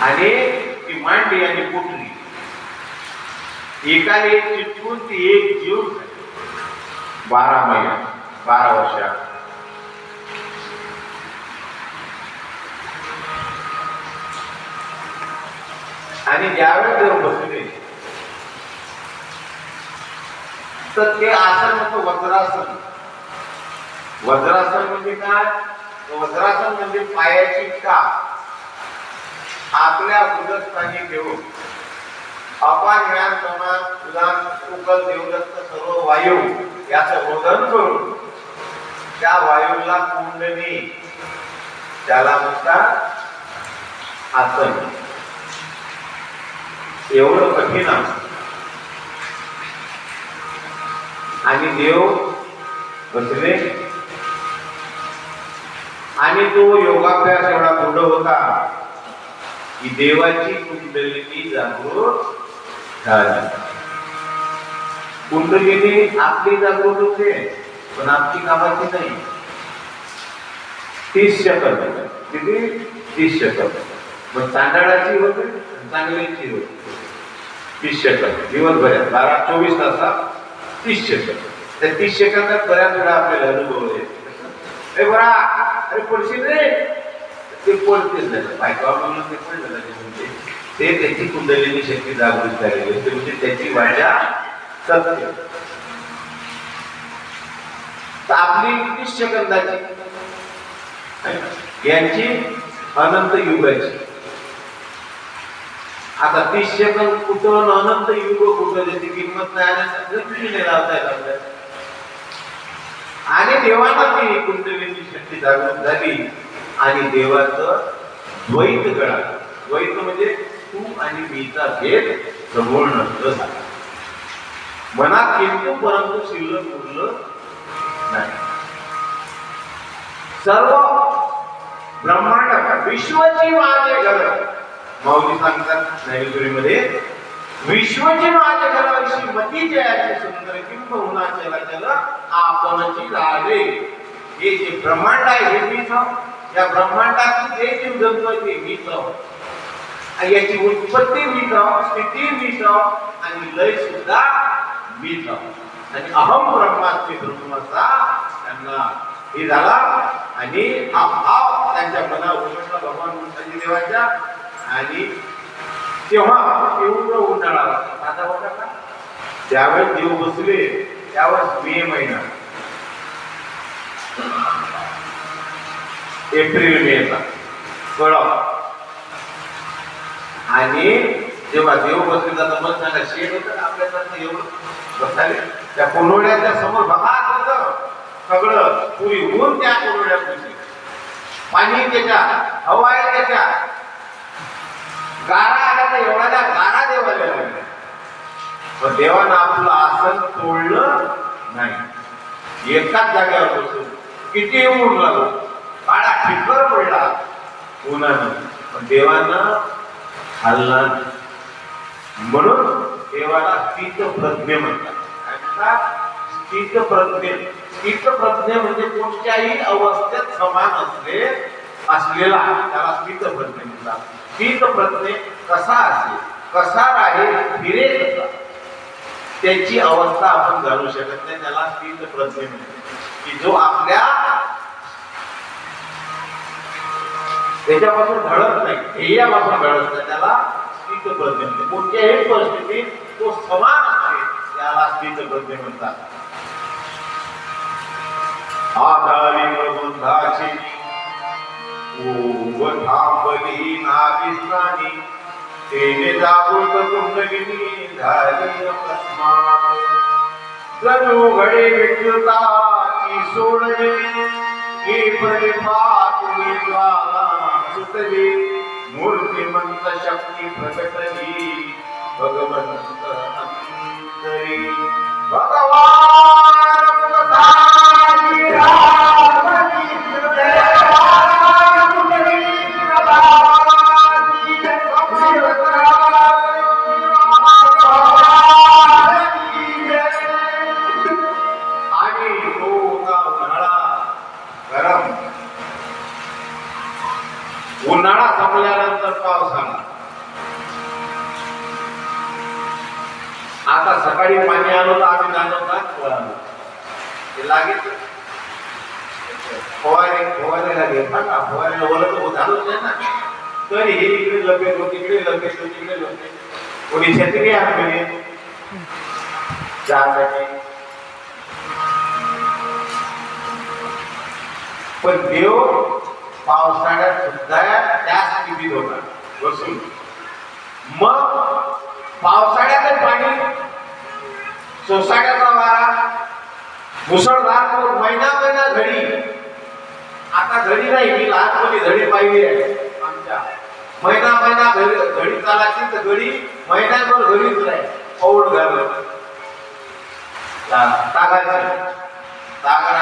आणि ती मांडी आणि पोटली एकाने एक चिटकून ती एक जीव बारा महिना बारा वर्षा आणि ज्यावेळेस देव बसले तर ते आसन होतं वज्रासन. वज्रासन म्हणजे काय? वज्रासन म्हणजे पायाची का आपल्या उदस्थानी घेऊन अपान ज्ञान समान उदान उकल देवदत्त सर्व वायू याचं रोदन करून त्या वायूला कुंडली त्याला म्हणतात आसन. एवढं कठीण आणि देव बसले. आणि तो योगाभ्यास एवढा दृढ होता. ही देवाची कुंडलिनी जागृत झाली. कुंडलिनी आपली जागृत होते पण आपली कामाची नाही. तीस शकल किती? तीस शकल मग तांदळाची होते चांगल्याची होते. तीस शकल दिवसभरात बारा चोवीस तासात तीस शकल त्या तीस सेकंदात बऱ्याच वेळा आपल्याला अनुभव येते. अरे बरा! अरे पडशील रे! ते पडतेच नाही बायका म्हणून ते पण झालं म्हणजे. ते त्याची कुंडलीनी शक्ती जागृत झालेली असते म्हणजे त्याची वाजा सत्य. आपली तीस सेकंदाची यांची अनंत युगाची. आता तीस सेकंद कुठं अनंत युग कुठं त्याची किंमत नाही आणि नाही लावता येत आणि देवाला ती कुंडलीची शक्ती जागृत झाली. आणि देवाचं द्वैत गळा. द्वैत म्हणजे तू आणि मीचा भेद समोर नष्ट झाला. मनात येतो परंतु शिल्लक उरलं नाही. सर्व ब्रह्मांड विश्वची माझे घर. माऊली सांगतात नैवेदुरीमध्ये विश्वची माझे घर अशी मती जयाचे सुंदर किंवा चला चला आपणची लागे हे जे ब्रह्मांड आहे हे मी सांग या ब्रह्मांडात जे जीव जंतू आहे ते मीच आणि याची उत्पत्ती मीच स्थिती मीच आणि लय सुद्धा मीच आणि अहम ब्रह्मास्मी ब्रह्माचा त्यांना हे झाला. आणि हा भाव त्यांच्या मनावर उमटला भगवान मुंशी देवाच्या. आणि तेव्हा तीव्र उन्हाळा आला. आता होता का ज्यावेळेस देव बसले त्यावेळेस मे महिना. एप्रिल मेचा कळप आणि जेव्हा देव बसले जातं मग सांगा शेड होतं ना आपल्याकडनं बसाले त्या कोलोड्याच्या समोर बघा होतं सगळं पुरी होऊन त्या कोलोड्यात पुढची पाणी त्याच्या हवा आहे त्याच्या. गारा आला तर एवढा त्या गारा देवाला लागल्या. पण देवानं आपलं आसन तोडलं नाही. एकाच जागेवर बसून किती ऊन लागलो? ठिकर पडला उन्हानं पण देवांना खाल्ला म्हणून देवाला स्थित प्रज्ञ म्हणतात. स्थित प्रज्ञ स्थित प्रज्ञ म्हणजे कोणत्याही अवस्थेत समान असले असलेला. त्याला स्थित प्रज्ञ म्हणतात. स्थित प्रज्ञ कसा असेल? कसा राहील फिरे कसा? त्याची अवस्था आपण जाणू शकत नाही. त्याला स्थित प्रज्ञ म्हणतात. की जो आपल्या त्याच्यापासून घडत नाही. ध्येयापासून घडत नाही. त्याला स्थित प्रज्ञ म्हणते कोणत्याही परिस्थितीत तो समान असते त्याला स्थित प्रज्ञ म्हणतात. आधारी प्रबंधाची ओव थांबली नाविस्नानी तेने जागृत कुंडलिनी धारी अकस्मात जणू घडे विद्युताची सोडली हे परे पातळी ज्वाला सुटली मूर्तिमंत शक्ती प्रकटली भगवंत अंतरी भगवान गरम उन्हाळा संपल्यानंतर आला आता सकाळी पाणी आलो तर आम्ही जाणवता कळालं ते लागेल. फवारे फवारेला घेता का? फवारेला ओळख होत झालंच नाही ना? तरी हे इकडे लपेट होत तिकडे लपेट होत तिकडे लपेट कोणी छत्री आणले चहासाठी पण देव पावसाळ्यात सुद्धा त्या स्थितीत होता बसून मग पावसाळ्यात पाणी सोसाट्याचा वारा मुसळधार करून महिना महिना घडी आता घडी नाही मी लहानपणी घडी पाहिली आहे आमच्या. महिना महिना घडी घडी चालायची तर घडी महिन्याभर घडीच नाही पौड घालत तागायचं. तागा